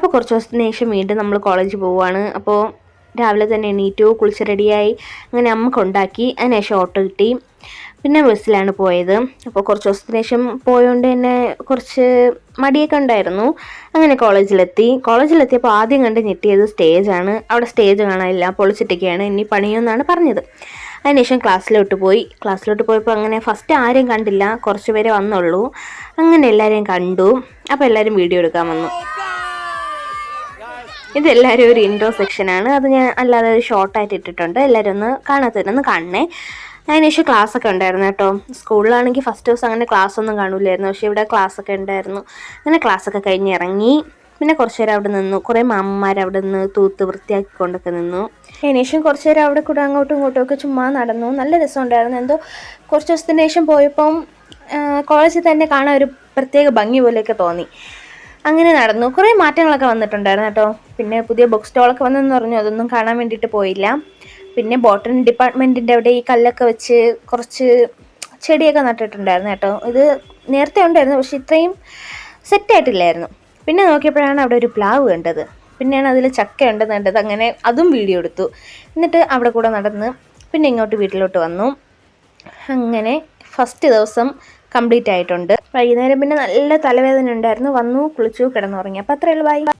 അപ്പോൾ കുറച്ച് ദിവസത്തിന് ശേഷം വീണ്ടും നമ്മൾ കോളേജിൽ പോവുകയാണ് അപ്പോൾ രാവിലെ തന്നെ എണീറ്റു കുളിച്ച് റെഡിയായി അങ്ങനെ അമ്മ കൊണ്ടാക്കി. അതിനുശേഷം ഓട്ടോ കിട്ടി. പിന്നെ ബസ്സിലാണ് പോയത്. അപ്പോൾ കുറച്ച് ദിവസത്തിന് ശേഷം പോയതുകൊണ്ട് തന്നെ കുറച്ച് മടിയൊക്കെ ഉണ്ടായിരുന്നു. അങ്ങനെ കോളേജിലെത്തി കോളേജിലെത്തിയപ്പോൾ ആദ്യം കണ്ട് ഞെട്ടിയത് സ്റ്റേജാണ് അവിടെ സ്റ്റേജ് കാണാനില്ല. പൊളിച്ചിട്ടൊക്കെയാണ് ഇനി പണിയെന്നാണ് പറഞ്ഞത്. അതിനുശേഷം ക്ലാസ്സിലോട്ട് പോയി. ക്ലാസ്സിലോട്ട് പോയപ്പോൾ അങ്ങനെ ഫസ്റ്റ് ആരെയും കണ്ടില്ല. കുറച്ച് പേരെ വന്നുള്ളൂ. അങ്ങനെ എല്ലാവരെയും കണ്ടു. അപ്പോൾ എല്ലാവരും വീഡിയോ എടുക്കാൻ വന്നു. ഇതെല്ലാവരും ഒരു ഇൻട്രോ സെക്ഷനാണ് അത് ഞാൻ അല്ലാതെ ഒരു ഷോർട്ടായിട്ട് ഇട്ടിട്ടുണ്ട്. എല്ലാവരും ഒന്ന് കാണാത്തവരൊന്ന് കാണണേ. അതിനുശേഷം ക്ലാസ് ഒക്കെ ഉണ്ടായിരുന്നു കേട്ടോ. സ്കൂളിലാണെങ്കിൽ ഫസ്റ്റ് ദിവസം അങ്ങനെ ക്ലാസ് ഒന്നും കാണില്ലായിരുന്നു പക്ഷേ ഇവിടെ ക്ലാസ് ഒക്കെ ഉണ്ടായിരുന്നു. അങ്ങനെ ക്ലാസ് ഒക്കെ കഴിഞ്ഞ് ഇറങ്ങി. പിന്നെ കുറച്ച് അവിടെ നിന്നു. കുറേ മാമ്മമാർ അവിടെ നിന്ന് തൂത്ത് വൃത്തിയാക്കി കൊണ്ടൊക്കെ നിന്നു അതിനുശേഷം കുറച്ച് നേരം അവിടെ കൂടെ അങ്ങോട്ടും ഇങ്ങോട്ടും ഒക്കെ ചുമ്മാ നടന്നു. നല്ല രസമുണ്ടായിരുന്നു എന്തോ കുറച്ച് ദിവസത്തിന് ശേഷം പോയപ്പം കോളേജിൽ തന്നെ കാണാൻ ഒരു പ്രത്യേക ഭംഗി പോലെയൊക്കെ തോന്നി. അങ്ങനെ നടന്നു. കുറേ മാറ്റങ്ങളൊക്കെ വന്നിട്ടുണ്ടായിരുന്നു കേട്ടോ. പിന്നെ പുതിയ ബുക്ക് സ്റ്റോളൊക്കെ വന്നെന്ന് പറഞ്ഞു. അതൊന്നും കാണാൻ വേണ്ടിയിട്ട് പോയില്ല. പിന്നെ ബോട്ടണി ഡിപ്പാർട്ട്മെന്റിന്റെ അവിടെ ഈ കല്ലൊക്കെ വെച്ച് കുറച്ച് ചെടിയൊക്കെ നട്ടിട്ടുണ്ടായിരുന്നു കേട്ടോ. ഇത് നേരത്തെ ഉണ്ടായിരുന്നു. പക്ഷെ ഇത്രയും സെറ്റായിട്ടില്ലായിരുന്നു പിന്നെ നോക്കിയപ്പോഴാണ് അവിടെ ഒരു പ്ലാവ് കണ്ടത്. പിന്നെയാണ് അതിൽ ചക്ക ഉണ്ടെന്ന് കണ്ടത്. അങ്ങനെ അതും വീഡിയോ എടുത്തു. എന്നിട്ട് അവിടെ കൂടെ നടന്ന് പിന്നെ ഇങ്ങോട്ട് വീട്ടിലോട്ട് വന്നു. അങ്ങനെ ഫസ്റ്റ് ദിവസം കംപ്ലീറ്റ് ആയിട്ടുണ്ട്. വൈകുന്നേരം പിന്നെ നല്ല തലവേദന ഉണ്ടായിരുന്നു. വന്നു കുളിച്ചു കിടന്നുറങ്ങി. അപ്പോൾ അത്രയുള്ളൂ ബൈ